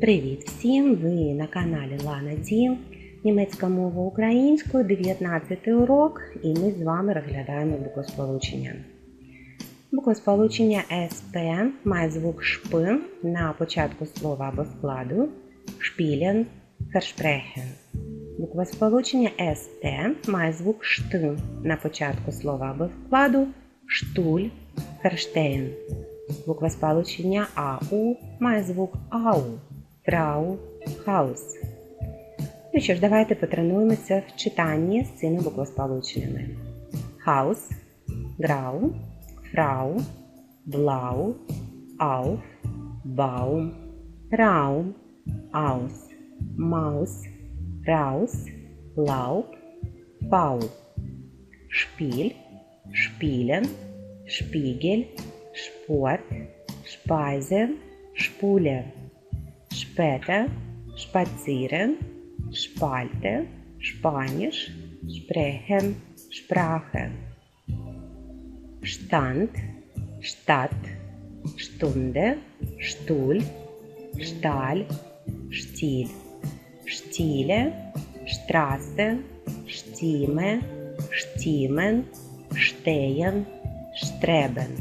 Привіт всім! Ви на каналі Лана Дім. Німецька мова українською, 19 урок, і ми з вами розглядаємо буквосполучення. Буквосполучення СП має звук ШП на початку слова або складу, шпілен, фершпрехен. Буквосполучення СТ має звук ШТ на початку слова або складу, штуль, ферштейн. Буква сполучення АУ має звук АУ, Фрау, Хаус. Ну що ж, давайте потренуємося в читанні з цими буквосполученнями. Хаус, Грау, Фрау, Блау, Ауф, Baum, Raum, Aus, Maus, Raus, Laub, Paul. Шпіль, Шпілен, Шпігель, Sport, Speise, Spule, später, spazieren, Spalte, Spanisch, sprechen, Sprache. Stand, Stadt, Stunde, Stuhl, Stahl, Stil, Stile, Straße, Stimme, Stimmen, Stehen, Streben.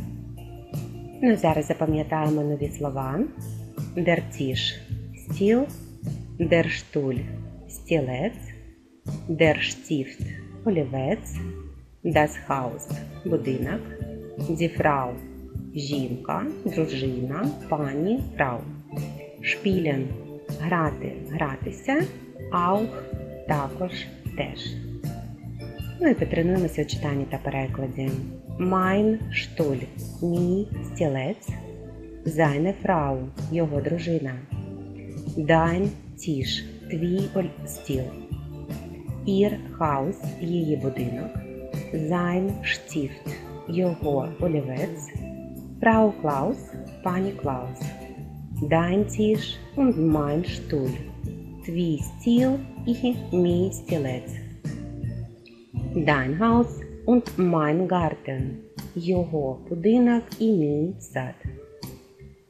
Ну, зараз запам'ятаємо нові слова. Tisch – стіл, Stuhl – стілець, Stift – олівець, Haus – будинок, Frau – жінка, дружина, пані, фрау. Spielen – грати, гратися, auch – також, теж. Ну і потренуємося у читанні та перекладі. Mein Stuhl – мій стілець, Seine Frau – його дружина, Dein Tisch – твій стіл, Ihr Haus – її будинок, Sein Stift – його олівець, Frau Klaus – пані Клаус, Dein Tisch und mein Stuhl – твій стіл і мій стілець. Dein Haus und mein Garten – його будинок і мій сад.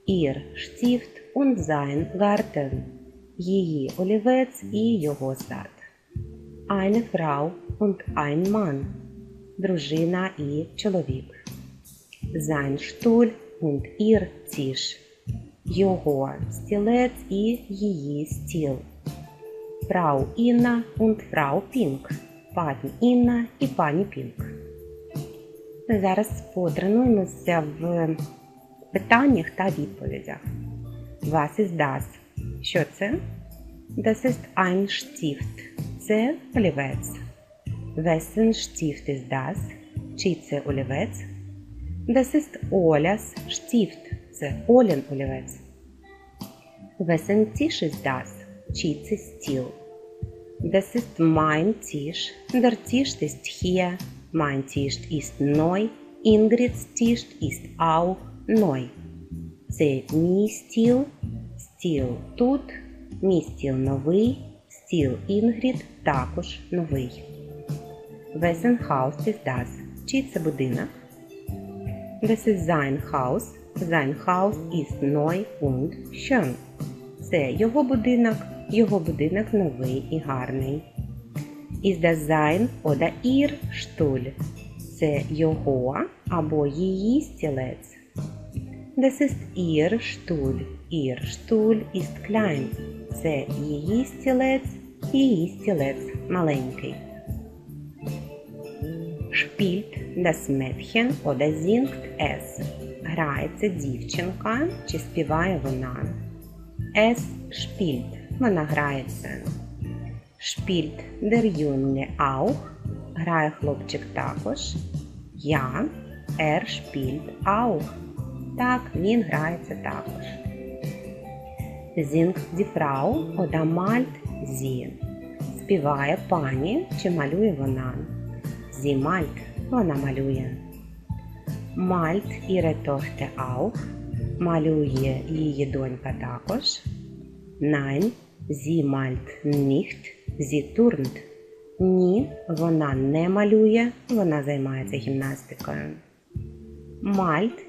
Ihr Stift und sein Garten – її олівець і його сад. Eine Frau und ein Mann – дружина і чоловік. Sein Stuhl und ihr Tisch – його стілець і її стіл. Фрау Інна und Фрау Пінк – пані Інна і пані Пінк. Зараз потренуємося в питаннях та відповідях. Was ist das? Що це? Das ist ein Stift. Це олівець. Wessen Stift ist das? Чий це олівець? Das ist Оляс Stift. Це Олін олівець. Wessen Tisch ist das? Чий це стіл? Das ist mein Tisch. Der Tisch ist hier. Mein Tisch ist neu. Ingrid's Tisch ist auch neu. Це мій стіл. Стіл тут. Мій стіл новий. Стіл Інгрід також новий. Wessen Haus ist das? Чий це будинок? Das ist sein Haus. Sein Haus ist neu und schön. Це його будинок. Його будинок новий і гарний. Ist das sein oder ihr Stuhl? Це його або її стілець. Das ist ihr Stuhl. Ihr Stuhl ist klein. Це її стілець, її стілець маленький. Spielt das Mädchen oder singt es? Грається дівчинка чи співає вона? Es spielt. Вона грається. Spielt der Junge auch? Грає хлопчик також. Ja, er spielt auch. Так, він грається також. Die Frau oder malt? Співає пані чи малює вона? Sie malt. Вона малює. Malt ihre Tochter auch? Малює її донька також. Nein, sie malt nicht. Sie turnt. Ні, вона не малює, вона займається гімнастикою. Malt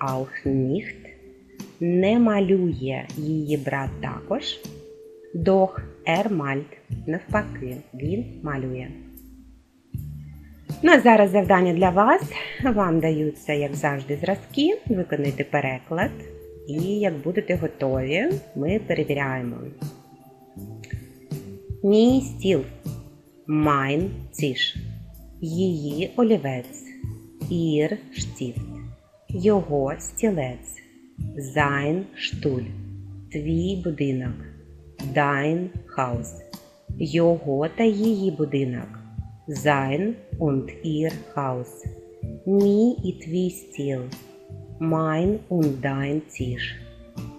auch nicht? не малює її брат також. Er malt. Навпаки, він малює. Ну а зараз завдання для вас. Вам даються, як завжди, зразки. Виконайте переклад. І як будете готові, ми перевіряємо. Мій стіл. Mein Tisch. Її олівець. Ihr Stift. Його стілець. Sein Stuhl. Твій будинок. Dein Haus. Його та її будинок. Sein und ihr Haus. Мій і твій стіл. Mein und dein Tisch.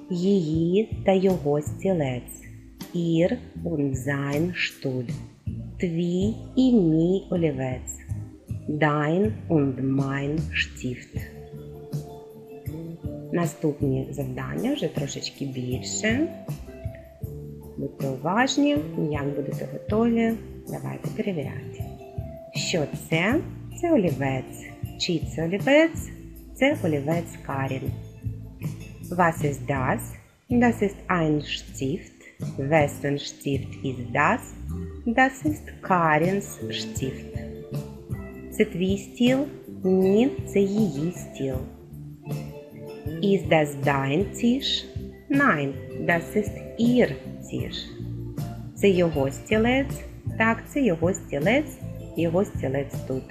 Її та його стілець. Ihr und sein Stuhl. Твій і мій олівець. Dein und mein Stift. Наступні завдання вже трошечки більше. Будьте уважні, як будете готові. Давайте перевіряти. Що це? Це олівець. Чий це олівець? Це олівець Карін. Was ist das? Das ist ein Stift. Wessen Stift ist das? Das ist Karins Stift. Це твій стіл? Ні, це її стіл. Ist das dein Tisch? Nein, das ist ihr Tisch. Це його стілець? Так, це його стілець. Його стілець тут.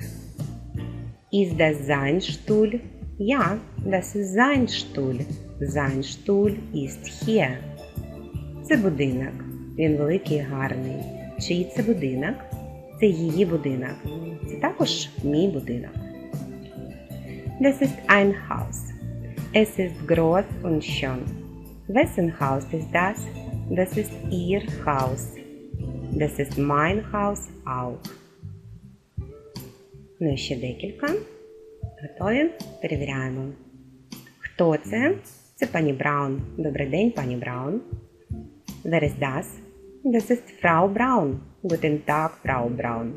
Ist das sein Stuhl? Ja, das ist sein Stuhl. Sein Stuhl ist hier. Це будинок. Він великий і гарний. Чий це будинок? Це її будинок. Це також мій будинок. Das ist ein Haus. Es ist groß und schön. Wessen Haus ist das? Das ist ihr Haus. Das ist mein Haus auch. Ну і ще декілька. Готові? Перевіряємо. Хто це? Це пані Браун. Добрий день, пані Браун. Wer ist das? Das ist Frau Braun. Guten Tag, Frau Braun.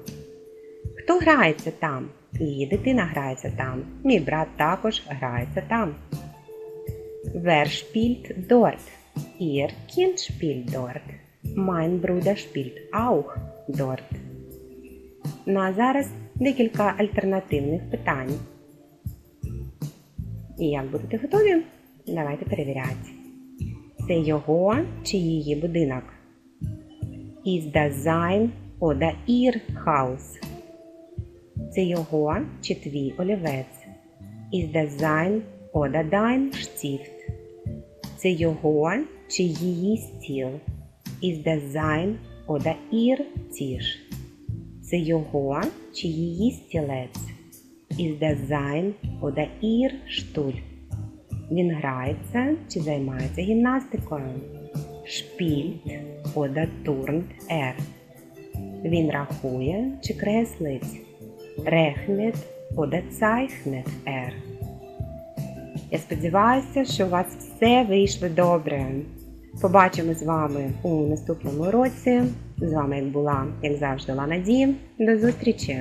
Хто грається там? Її дитина грається там. Мій брат також грається там. Wer spielt dort? Ihr Kind spielt dort. Mein Bruder. Ну а зараз декілька альтернативних питань. І як будете готові? Давайте перевіряти. Це його чи її будинок? Is das sein oder ihr? Це його чи твій олівець? Is das sein oder? Це його чи її стіл? Is das sein Tisch? Це його чи її стілець? Is das sein Stuhl? Він грається чи займається гімнастикою? Spielt oder turnt er? Він рахує чи креслить? Rechnet oder zeichnet er? Я сподіваюся, що у вас все вийшло добре. Побачимо з вами у наступному році. З вами як була, як завжди, Лана Ді. До зустрічі!